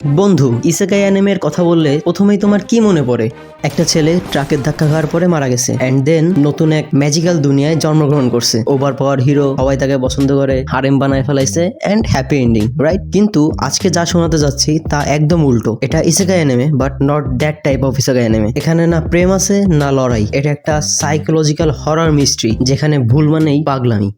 বন্ধু, ইসেকাই অ্যানিমের কথা বললে প্রথমেই তোমার কি মনে পড়ে? একটা ছেলে ট্রাকের ধাক্কা খাওয়ার পরে মারা গেছে অ্যান্ড দেন নতুন এক ম্যাজিক্যাল দুনিয়ায় জন্মগ্রহণ করছে। ওভার পাওয়ার হিরো সবাই তাকে পছন্দ করে, হারেম বানায় ফেলাইছে অ্যান্ড হ্যাপি এন্ডিং রাইট কিন্তু আজকে যা শোনাতে যাচ্ছি তা একদম উল্টো। এটা isekai anime but not that type of isekai anime. এখানে না প্রেম আছে, না লড়াই। এটা একটা সাইকোলজিক্যাল হরার মিস্ট্রি যেখানে ভুল মানেই পাগলামি।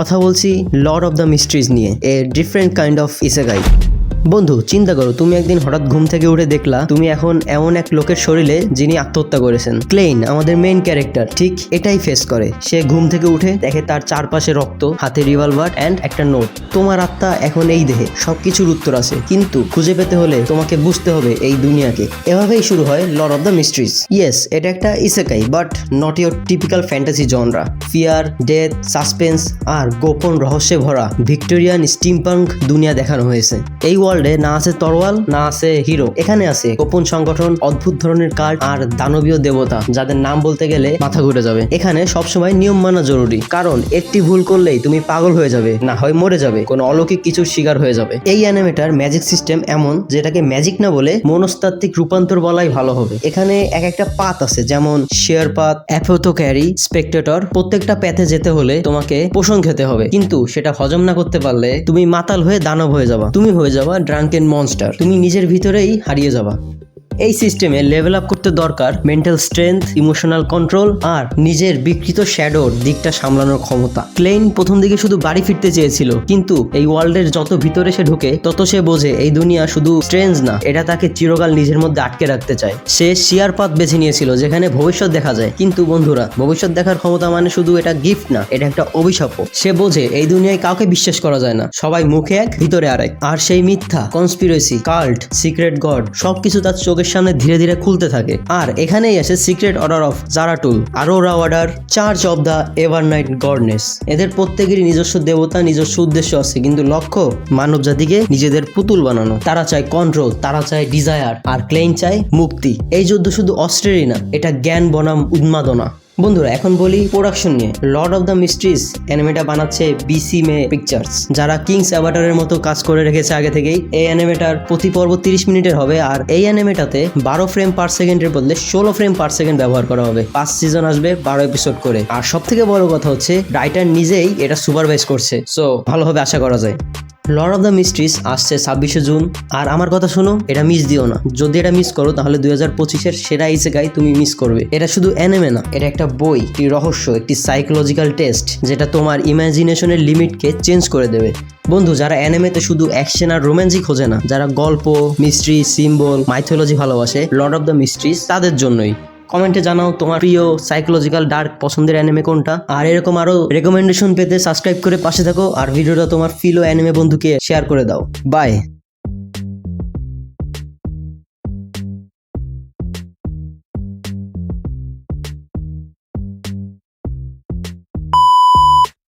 কথা বলছি লর্ড অফ দ্য মিস্ট্রিজ নিয়ে a different kind of isekai বন্ধু, চিন্তা করো, তুমি একদিন হঠাৎ ঘুম থেকে উঠে দেখলা তুমি এখন এমন এক লোকের শরীরে যিনি আত্মহত্যা করেছেন। ক্লেইন আমাদের মেইন ক্যারেক্টার ঠিক এটাই ফেস করে। সে ঘুম থেকে উঠে দেখে তার চারপাশে রক্ত, হাতে রিভলভার অ্যান্ড একটা নোট তোমার আত্মা এখন এই দেহে, সবকিছুর উত্তর আছে। কিন্তু খুঁজে পেতে হলে তোমাকে বুঝতে হবে এই দুনিয়াকে। এভাবেই শুরু হয় lord of the mysteries yes এটা একটা isekai but not your typical fantasy genre fear death suspense আর গোপন রহস্যে ভরা ভিক্টোরিয়ান স্টিমপাঙ্ক দুনিয়া দেখানো হয়েছে। এই ওয়ার্ল্ডে না আছে তরোয়াল, না আছে হিরো। এখানে আছে গোপন সংগঠন, অদ্ভুত ধরনের কার্ড আর দানবীয় দেবতা, যাদের নাম বলতে গেলে মাথা ঘুরে যাবে। এখানে সবসময় নিয়ম মানা জরুরি, কারণ একটি ভুল করলেই তুমি পাগল হয়ে যাবে, না হয় মরে যাবে, কোনো অলৌকিক কিছুর শিকার হয়ে যাবে। এই অ্যানিমেটার ম্যাজিক সিস্টেম এমন, যেটাকে ম্যাজিক না বলে মনস্তাত্ত্বিক রূপান্তর বলাই ভালো হবে। এখানে এক একটা পাত আছে, যেমন শেয়ার পাত, অ্যাপোথোক্যারি, স্পেকটেটর, প্রত্যেকটা প্যাথে যেতে হলে তোমাকে পোষণ খেতে হবে। কিন্তু সেটা হজম না করতে পারলে তুমি মাতাল হয়ে দানব হয়ে যাবা। তুমি হয়ে যাবা ড্রাঙ্কেন মনস্টার তুমি নিজের ভিতরেই হারিয়ে যাবা। এই সিস্টেমে লেভেল আপ করতে দরকার মেন্টাল স্ট্রেংথ ইমোশনাল কন্ট্রোল আর নিজের বিকৃত শ্যাডোর দিকটা সামলানোর ক্ষমতা। ক্লেইন প্রথম দিকে শুধু বাড়ি ফিরতে চেয়েছিল, কিন্তু এই ওয়ার্ল্ডের যত ভিতরে সে ঢোকে, তত সে বোঝে এই দুনিয়া শুধু স্ট্রেঞ্জ না, এটা তাকে চিরকাল নিজের মধ্যে আটকে রাখতে চায়। সে শিয়ার পাত বেছে নিয়েছিল, যেখানে ভবিষ্যৎ দেখা যায়। কিন্তু বন্ধুরা, ভবিষ্যৎ দেখার ক্ষমতা মানে শুধু এটা গিফট না, এটা একটা অভিশাপ সে বোঝে এই দুনিয়ায় কাউকে বিশ্বাস করা যায় না, সবাই মুখে এক, ভিতরে আরেক। আর সেই মিথ্যা কনস্পিরেসি কাল্ট সিক্রেট গড সবকিছু তার চোখের সামনে ধীরে ধীরে খুলতে থাকে। আর এখানেই আসে secret order of Zaratul Aurora order church of the evernight goddess এদের প্রত্যেকেরই নিজস্ব দেবতা, নিজস্ব উদ্দেশ্য আছে, কিন্তু লক্ষ্য মানব জাতিকে নিজেদের পুতুল বানানো। তারা চায় কন্ট্রোল তারা চায় ডিজায়ার আর ক্লেইন চায় মুক্তি। এই যুদ্ধ শুধু অস্ট্রেলিয়া না, এটা জ্ঞান বনাম উন্মাদনা। বন্ধুরা, এখন বলি প্রোডাকশন নিয়ে। লর্ড অফ দ্য মিস্ট্রিজ অ্যানিমেটা বানাচ্ছে বিসি মে পিকচার্স যারা কিংস অ্যাভাটারের মতো কাজ করে রেখেছে আগে থেকেই, এই অ্যানিমেটার প্রতি পর্ব তিরিশ মিনিটের হবে আর এই অ্যানিমেটাতে বারো ফ্রেম পার সেকেন্ডের বদলে ষোলো ফ্রেম পার সেকেন্ড ব্যবহার করা হবে। পাঁচ সিজন আসবে বারো এপিসোড করে। আর সব থেকে বড় কথা হচ্ছে রাইটার নিজেই এটা সুপারভাইজ করছে। সো ভালোভাবে আশা করা যায়। লর্ড অফ দ্য মিস্ট্রিস আসছে ছাব্বিশে জুন। আর আমার কথা শোনো, এটা মিস দিও না। যদি এটা মিস করো, তাহলে দুই হাজার পঁচিশের সেরা ইসেকাই তুমি মিস করবে। এটা শুধু অ্যানেমে না, এটা একটা বই, একটি রহস্য, একটি সাইকোলজিক্যাল টেস্ট যেটা তোমার ইমাজিনেশনের লিমিটকে চেঞ্জ করে দেবে। বন্ধু, যারা অ্যানিমেতে শুধু অ্যাকশন আর রোম্যান্সই খোঁজে না, যারা গল্প মিস্ট্রি সিম্বল মাইথোলজি ভালোবাসে লর্ড অফ দ্য মিস্ট্রিজ তাদের জন্যই। কমেন্টে জানাও তোমার প্রিয় সাইকোলজিক্যাল ডার্ক পছন্দের অ্যানিমে কোনটা। আর এরকম আরও রেকমেন্ডেশন পেতে সাবস্ক্রাইব করে পাশে থাকো, আর ভিডিওটা তোমার ফিলো অ্যানিমে বন্ধুকে শেয়ার করে দাও। বাই